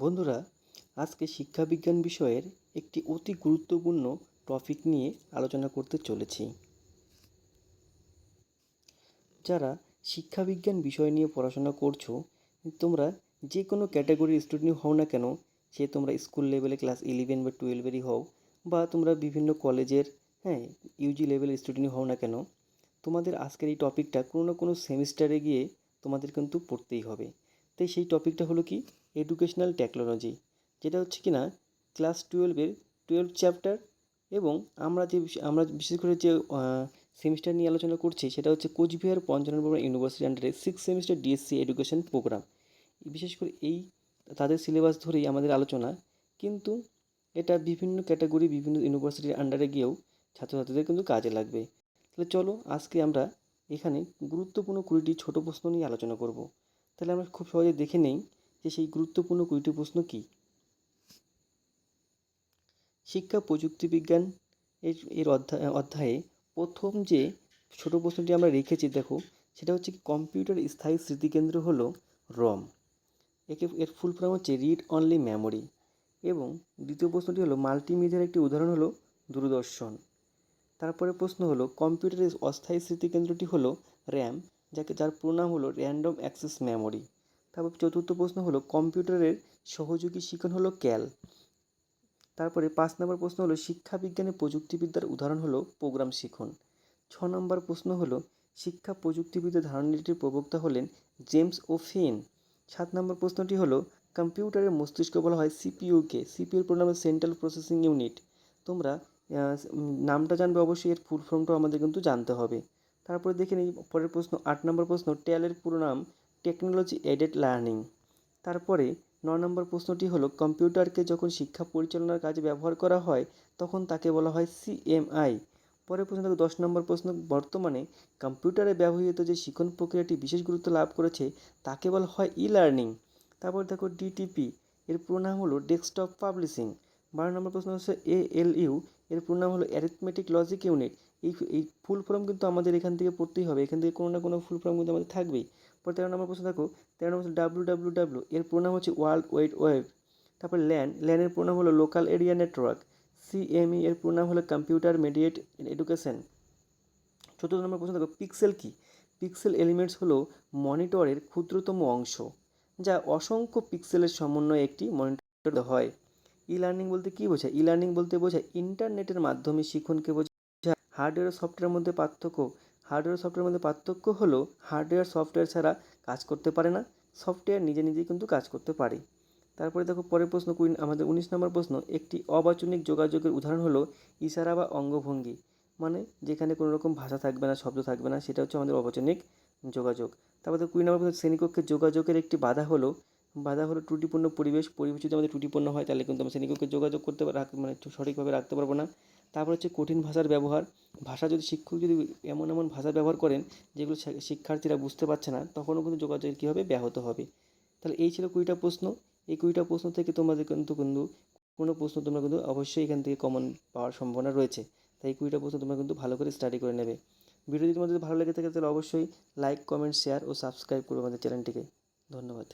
বন্ধুরা, আজকে শিক্ষাবিজ্ঞান বিষয়ের একটি অতি গুরুত্বপূর্ণ টপিক নিয়ে আলোচনা করতে চলেছি। যারা শিক্ষাবিজ্ঞান বিষয় নিয়ে পড়াশোনা করছ, তোমরা যে কোনো ক্যাটাগরির স্টুডেন্ট হও না কেন, সে তোমরা স্কুল লেভেলে ক্লাস ইলেভেন বা টুয়েলভেরই হও, বা তোমরা বিভিন্ন কলেজের হ্যাঁ ইউজি লেভেলের স্টুডেন্ট হও না কেন, তোমাদের আজকের এই টপিকটা কোনো না কোনো সেমিস্টারে গিয়ে তোমাদের কিন্তু পড়তেই হবে। তাই সেই টপিকটা হলো কি এডুকেশনাল টেকনোলজি যেটা হচ্ছে কি না ক্লাস টুয়েলভের টুয়েলভ চ্যাপ্টার এবং আমরা যে আমরা বিশেষ করে যে সেমিস্টার নিয়ে আলোচনা করছি, সেটা হচ্ছে কোচবিহার পঞ্চানন ইউনিভার্সিটি আন্ডারে six semester DSC education programme বিশেষ করে এই, তাদের সিলেবাস ধরেই আমাদের আলোচনা, কিন্তু এটা বিভিন্ন ক্যাটাগরি বিভিন্ন ইউনিভার্সিটির আন্ডারে গিয়েও ছাত্রছাত্রীদের কিন্তু কাজে লাগবে। তাহলে চলো আজকে আমরা এখানে গুরুত্বপূর্ণ কুড়িটি ছোট প্রশ্ন নিয়ে আলোচনা করব। তাহলে আমরা খুব সহজে দেখে নেই যে সেই গুরুত্বপূর্ণ কুড়িটি প্রশ্ন কী? শিক্ষা, প্রযুক্তি বিজ্ঞান এর এর অধ্যায় অধ্যায়ে প্রথম যে ছোট প্রশ্নটি আমরা রেখেছি, দেখো, সেটা হচ্ছে কি কম্পিউটার স্থায়ী স্মৃতিকেন্দ্র হলো রম। একে, এর ফুল ফর্ম হচ্ছে রিড অনলি মেমোরি এবং দ্বিতীয় প্রশ্নটি হলো মাল্টিমিডিয়ার একটি উদাহরণ হলো দূরদর্শন। তারপরে প্রশ্ন হলো কম্পিউটারের অস্থায়ী স্মৃতিকেন্দ্রটি হলো র্যাম, যাকে, যার প্রণাম হলো র্যান্ডম অ্যাক্সেস মেমোরি তারপর চতুর্থ প্রশ্ন হলো, কম্পিউটারের সহযোগী শিখন হলো ক্যাল। তারপরে পাঁচ নম্বর প্রশ্ন হলো শিক্ষা বিজ্ঞানে প্রযুক্তিবিদ্যার উদাহরণ হলো প্রোগ্রাম শিখন। ছ নম্বর প্রশ্ন হলো, শিক্ষা প্রযুক্তিবিদ্যা ধারণাটির প্রবক্তা হলেন জেমস ও ফিন। সাত নম্বর প্রশ্নটি হলো, কম্পিউটারের মস্তিষ্ক বলা হয় সিপিইউকে, সিপিইউর প্রণামে সেন্ট্রাল প্রসেসিং ইউনিট। তোমরা নামটা জানবে অবশ্যই, এর ফুল ফর্মটাও আমাদের কিন্তু জানতে হবে। তারপরে দেখে নিই, পরের প্রশ্ন, আট নম্বর প্রশ্ন, ট্যালের পুরো নাম টেকনোলজি এডেড লার্নিং। তারপরে ন নম্বর প্রশ্নটি হলো, কম্পিউটারকে যখন শিক্ষা পরিচালনার কাজে ব্যবহার করা হয়, তখন তাকে বলা হয় সিএমআই। পরের প্রশ্ন দেখো, দশ নম্বর প্রশ্ন, বর্তমানে কম্পিউটারে ব্যবহৃত যে শিক্ষণ প্রক্রিয়াটি বিশেষ গুরুত্ব লাভ করেছে, তাকে বলা হয় ই লার্নিং তারপর দেখো ডিটিপি এর পুরো নাম হলো ডেস্কটপ পাবলিশিং। বারো নম্বর প্রশ্ন হচ্ছে এ এএলইউ এর পুরো নাম হলো অ্যারিথমেটিক লজিক ইউনিট। এই এই ফুল ফর্ম কিন্তু আমাদের এখান থেকে পড়তেই হবে, এখান থেকে কোনো না কোনো ফুল ফর্ম কিন্তু আমাদের থাকবেই। পর তেরো নম্বর প্রশ্ন দেখো, তেরো নম্বর ডাব্লু ডাব্লু ডাব্লু এর প্রণাম হচ্ছে ওয়ার্ল্ড ওয়াইড ওয়েব তারপর ল্যান ল্যানের প্রণাম হলো লোকাল এরিয়া নেটওয়ার্ক সিএমই এর প্রণাম হলো কম্পিউটার মিডিয়েট এডুকেশন চতুর্থ নম্বর প্রশ্ন দেখো পিক্সেল কি? পিক্সেল এলিমেন্টস হলো মনিটরের ক্ষুদ্রতম অংশ, যা অসংখ্য পিক্সেলের সমন্বয়ে একটি মনিটর হয়। ই লার্নিং বলতে কী বোঝায়? ই লার্নিং বলতে বোঝায় ইন্টারনেটের মাধ্যমে শিখনকে বোঝায় হার্ডওয়্যার ও সফটওয়্যারের মধ্যে পার্থক্য হার্ডওয়্যার সফটওয়্যারের মধ্যে পার্থক্য হলো হার্ডওয়্যার সফটওয়্যার ছাড়া কাজ করতে পারে না। সফটওয়্যার নিজে নিজেই কিন্তু কাজ করতে পারে। তারপরে দেখো পরের প্রশ্ন কুইন, আমাদের উনিশ নম্বর প্রশ্ন, একটি অবাচনিক যোগাযোগের উদাহরণ হলো ইশারা বা অঙ্গভঙ্গি মানে যেখানে কোনো রকম ভাষা থাকবে না, শব্দ থাকবে না, সেটা হচ্ছে আমাদের অবাচনিক যোগাযোগ। তারপরে কুড়ি নম্বর প্রশ্ন, শ্রেণীকক্ষে যোগাযোগের একটি বাধা হলো বাধা হলো ত্রুটিপূর্ণ পরিবেশ পরিবেশ যদি আমাদের ত্রুটিপূর্ণ হয়, তাহলে কিন্তু আমরা শ্রেণীকক্ষে যোগাযোগ করতে মানে সঠিকভাবে রাখতে পারব না। তারপর হচ্ছে কঠিন ভাষার ব্যবহার। ভাষা যদি শিক্ষক যদি এমন এমন ভাষা ব্যবহার করেন, যেগুলো শিক্ষার্থীরা বুঝতে পারছে না, তখনও কিন্তু যোগাযোগ কী হবে? ব্যাহত হবে। তাহলে এই ছিল কুড়িটা প্রশ্ন। এই কুড়িটা প্রশ্ন থেকে তোমাদের কিন্তু কিন্তু কোনো প্রশ্ন তোমরা কিন্তু অবশ্যই এখান থেকে কমন পাওয়ার সম্ভাবনা রয়েছে। তাই কুড়িটা প্রশ্ন তোমরা কিন্তু ভালো করে স্টাডি করে নেবে। ভিডিও যদি তোমাদের ভালো লেগে থাকে, তাহলে অবশ্যই লাইক কমেন্ট শেয়ার ও সাবস্ক্রাইব করবে আমাদের চ্যানেলটিকে ধন্যবাদ।